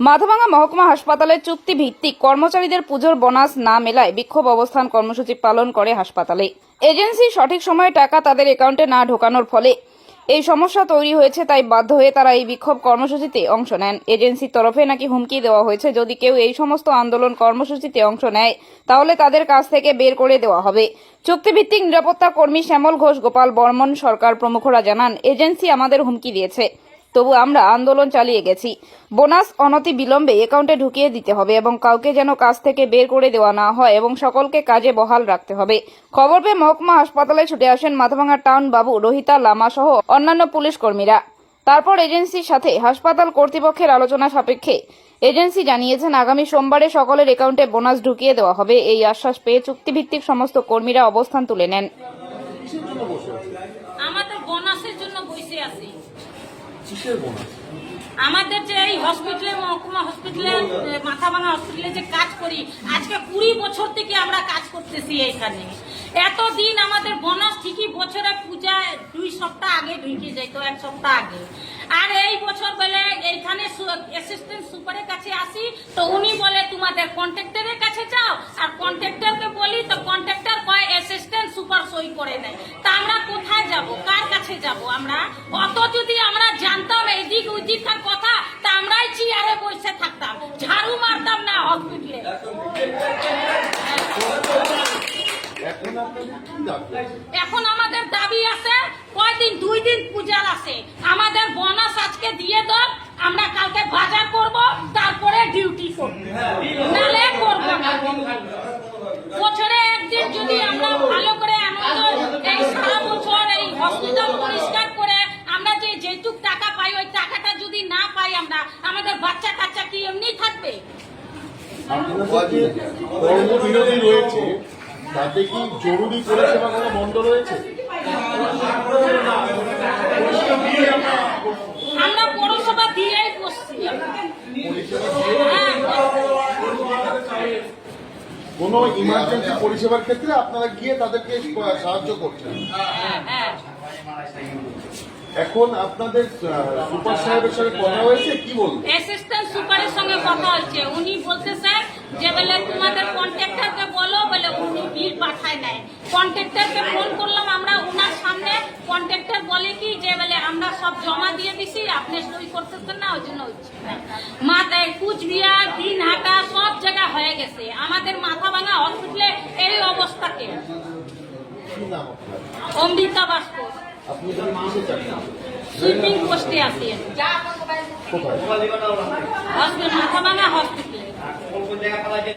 মাথাভাঙা মহকুমা হাসপাতালে চুক্তি ভিত্তিক কর্মচারীদের পুজোর বোনাস না মেলায় বিক্ষোভ অবস্থান কর্মসূচি পালন করে হাসপাতালে। এজেন্সি সঠিক সময়ে টাকা তাদের অ্যাকাউন্টে না ঢোকানোর ফলে এই সমস্যা তৈরি হয়েছে, তাই বাধ্য হয়ে তারা এই বিক্ষোভ কর্মসূচিতে অংশ নেন। এজেন্সির তরফে নাকি হুমকি দেওয়া হয়েছে, যদি কেউ এই সমস্ত আন্দোলন কর্মসূচিতে অংশ নেয়, তাহলে তাদের কাছ থেকে বের করে দেওয়া হবে। চুক্তিভিত্তিক নিরাপত্তা কর্মী শ্যামল ঘোষ, গোপাল বর্মন সরকার প্রমুখরা জানান, এজেন্সি আমাদের হুমকি দিয়েছে। তবু আমরা আন্দোলন চালিয়ে গেছি। বোনাস অনতি বিলম্বে অ্যাকাউন্টে ঢুকিয়ে দিতে হবে এবং কাউকে যেন কাজ থেকে বের করে দেওয়া না হয় এবং সকলকে কাজে বহাল রাখতে হবে। খবর পেয়ে মহকুমা হাসপাতালে ছুটে আসেন মাথাভাঙা টাউন বাবু রোহিতা লামা সহ অন্যান্য পুলিশ কর্মীরা। তারপর এজেন্সির সাথে হাসপাতাল কর্তৃপক্ষের আলোচনা সাপেক্ষে এজেন্সি জানিয়েছেন, আগামী সোমবারে সকলের অ্যাকাউন্টে বোনাস ঢুকিয়ে দেওয়া হবে। এই আশ্বাস পেয়ে চুক্তিভিত্তিক সমস্ত কর্মীরা অবস্থান তুলে নেন কিসের জন্য বসে আছে আমাদের বোনাসের জন্য বসে আছি কিসের বোনাস আমাদের যে এই হসপিটালে মহকুমা হসপিটালে মাথা ভাঙা হসপিটালে যে কাজ করি, আজকে কুড়ি বছর থেকে আমরা কাজ করতেছি এখানে এতদিন আমাদের বোনাস ঠিকই বছরে পূজা দুই সপ্তাহ আগে ঢুকে যেত এক সপ্তাহ আগে। আর এই বছর বলে এইখানে অ্যাসিস্ট্যান্ট সুপারের কাছে আসি, তো উনি বলে, তোমাদের কন্ট্রাক্টরের কাছে যাও। আর কন্ট্রাক্টরকে বলি, তো কন্ট্রাক্টর কয় অ্যাসিস্ট্যান্ট সুপার সই করে নেয় তা আমরা কোথায় যাব? কার কাছে যাব আমরা? এইদিক কথা, তা আমরাই চেয়ারে বসে থাকতাম। ঝাড়ু মারতাম না হসপিটালে এখন আমাদের দাবি আছে, কয়দিন? দুই দিন পূজার আছে। আমাদের বোনাস আজকে দিয়ে দাও আমরা কালকে বাজার করব, তারপরে ডিউটি করব। নালে করব না। বছরে একদিন যদি আমরা ভালো করে আনন্দ, এই সারা বছর এই হসপিটাল পরিষ্কার করে আমরা যে যেটুক টাকা পাই ওই টাকাটা যদি না পাই আমরা আমাদের বাচ্চা কাচ্চা কি এমনি থাকবে? কর্মবিরতি রয়েছে। তাতে কি জরুরি পরিষেবা কোনো বন্ধ রয়েছে? আমরা পৌরসভা দিয়েই বসছি। হ্যাঁ কোনো ইমার্জেন্সি পরিষেবার ক্ষেত্রে আপনারা গিয়ে তাদেরকে সাহায্য করছেন। হ্যাঁ। এখন আপনাদের সুপার সাহেবের সাথে কথা হয়েছে? কি বলব অ্যাসিস্ট্যান্ট সুপারের সঙ্গে কথা হচ্ছে। উনি বলতেছে যে বলে তোমাদের কন্ট্রাক্টরকে বলো বলে উনি বিল পাঠায় নাই। কন্ট্রাক্টরকে ফোন করলাম আমরা ওনার সামনে। কন্ট্রাক্টর বলে কি যে বলে আমরা সব জমা দিয়ে দিছি আপনি সই করতেছেন না ওই জন্য হচ্ছে। না। মাথায় কুচবিহার দিনহাটা সব জায়গা হয়ে গেছে। আমাদের মাথা ভাঙা হসপিটালে এই অবস্থাকে অমৃতা বাস্ক শিপিং পোস্টে আছি। হসপিটাল। মাথা ভাঙা হসপিটালে।